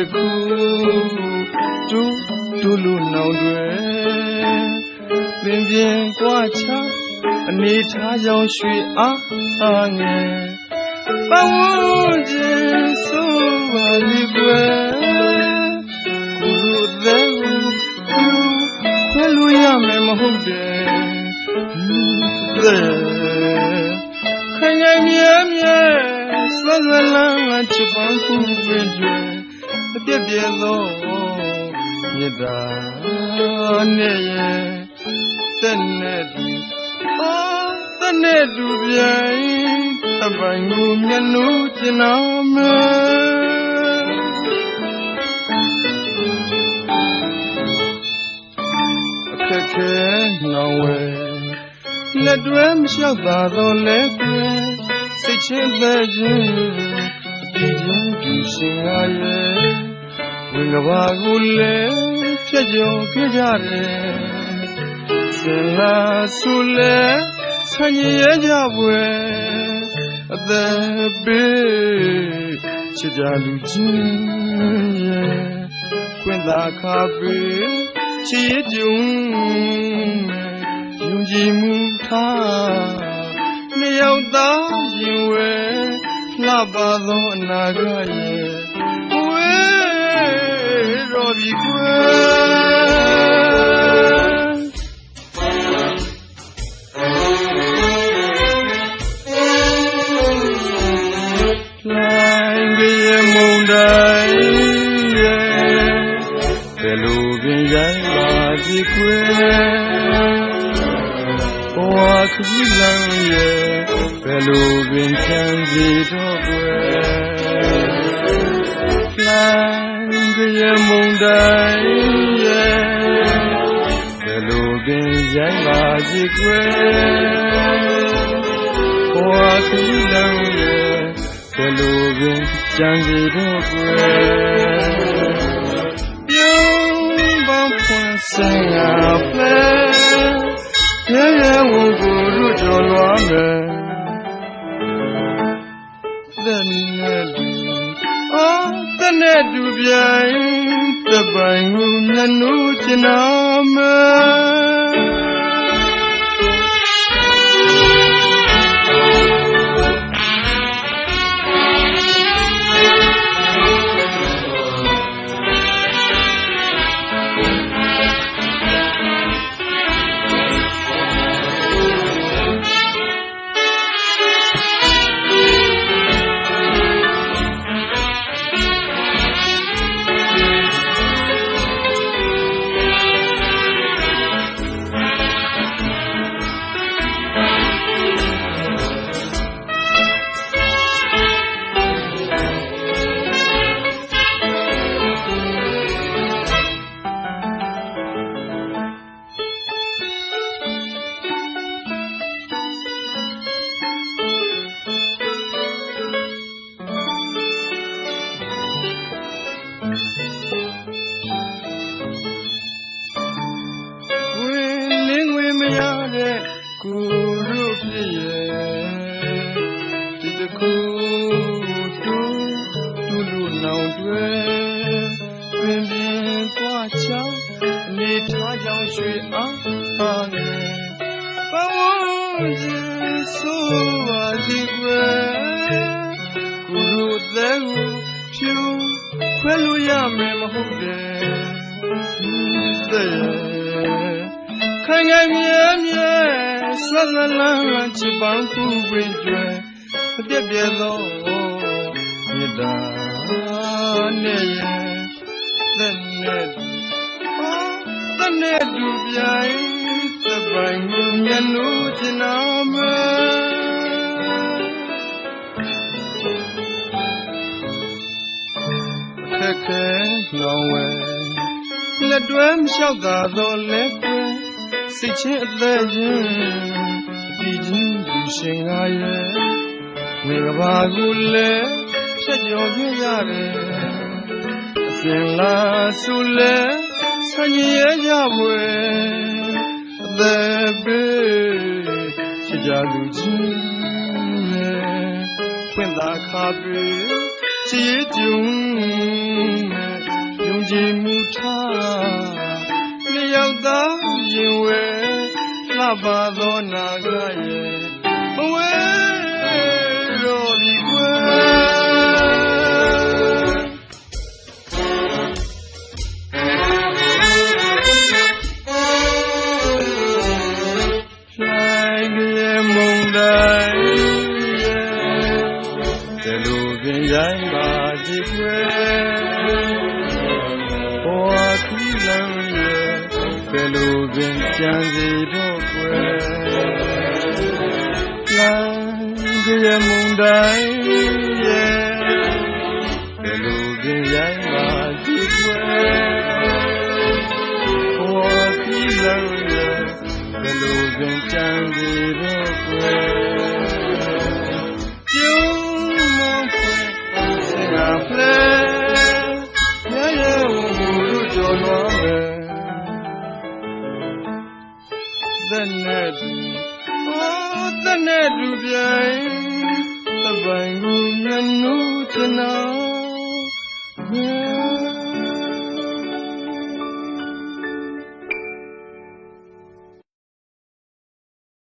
တကူဒူဒူလူနောင်တွေပင်ပြင်းကြွားချအနေထားကြောင့်ရွှေအားအားငယ်ပဝန်းကျင်ဆိုပါလိကွယ်ကိုတို့တဲ့ခွဲလို့ရမယ်မဟုတ်တယ်တဲ့ခရိုင်မြဲမြဲဆွဆွလန်းချစ်ပန်းခုပင်ကျွယ် အပြည့်ပြည့်သောမေတ္တာနဲ့ရဲ့တဲ့နဲ့ဒီအော်တဲ့နဲ့တူပြိုင်တပိုင်ကိုမျက်နှာကျင်နာမယ်အခက်ခဲနောင်ဝဲလက်တွဲမလျှောက်သာတော့လဲကွယ်စိတ်ချင်းသက်ခြင်းဒီချင်းဒီရှင်ရရဲ့ ဝင်ကဘာကိုလည်းဖြတ်ကျော်ခဲ့ကြတယ်စင်လာဆူလဲဆင်ရကြပွဲအသက်ပေးချစ်ကြလူချင်းရဲ့ခွင့်သာခါပေးချစ်ရကြုံယုံကြည်မှုထားနှစ်ယောက်သားရင်ဝဲလှပါသောအနာဂတ်ရဲ့ဝဲ တော်ပြီကွယ်လိုင်းကရမုန်တိုင်းရဲ့ဘယ်လိုပင်ရိုင်းပါစီခွဲဘဝခကြီးလမ်းရဲ့ဘယ်လို ပါစီခွဲဘဝခကြီးလမ်းရဲ့ဘယ်လိုပင်ချမ်းစီတော့ကွယ်ပြုံးပန်းဖွင့်စင်ရဖလဲရဲရဲဝံကိုတို့ကြော်လွားမယ်တဲ့နဲ့တူအော်တဲ့နဲ့တူပြိုင်တပိုင်ကိုမျက်နှာကျင်နာမယ် န်းကျင်ဆို ပါစီကွယ်ကိုတို့တဲ့ကိုဖြူခွဲလို့ရမယ်မဟုတ်တယ်တဲ့ခိုင်ခိုင်မြဲမြဲဆွမ်းဆွမ်းလန်းလန်းချစ်ပန်းခုပင်ကျွဲအပြည့်ပြည့်သောမေတ္တာနဲ့ရဲ့သက်နဲ့အော်သက်နဲ့တူပြိုင်သပိုင်မှုမျက်နှာချင်နာမယ်အခက်ခဲနောင်ဝဲလက်တွဲမလျှောက်သာတော့လဲကွယ်စိတ်ချင်းအသက်ချင်းဒီချင်းဒီရှင်ကားရဲ့ဝေကဘာကိုလည်းဖြတ်ကျော်ပြရတယ်အစင်လာဆူလဲဆင်ရကြပွဲအ သက်ပေးချစ်ကြလူချင်းင့်သာခါပေစီကြုံမဲ့ယုံကြည်မှုထားနှစ်ယောက်သားရင်ဝဲလှပါသောနာဂရဲ့ လိုပင်ကြံစီတော့ွယ်ဆိုင်ရဲ့မုန်တိုင်းရဲ့ဘယ်လိုပင်ရိုင်းပါကြည့်ွယ်ဘောခီလံရဲ့ဘယ်လိုပင်ကြံစီတော့ွယ်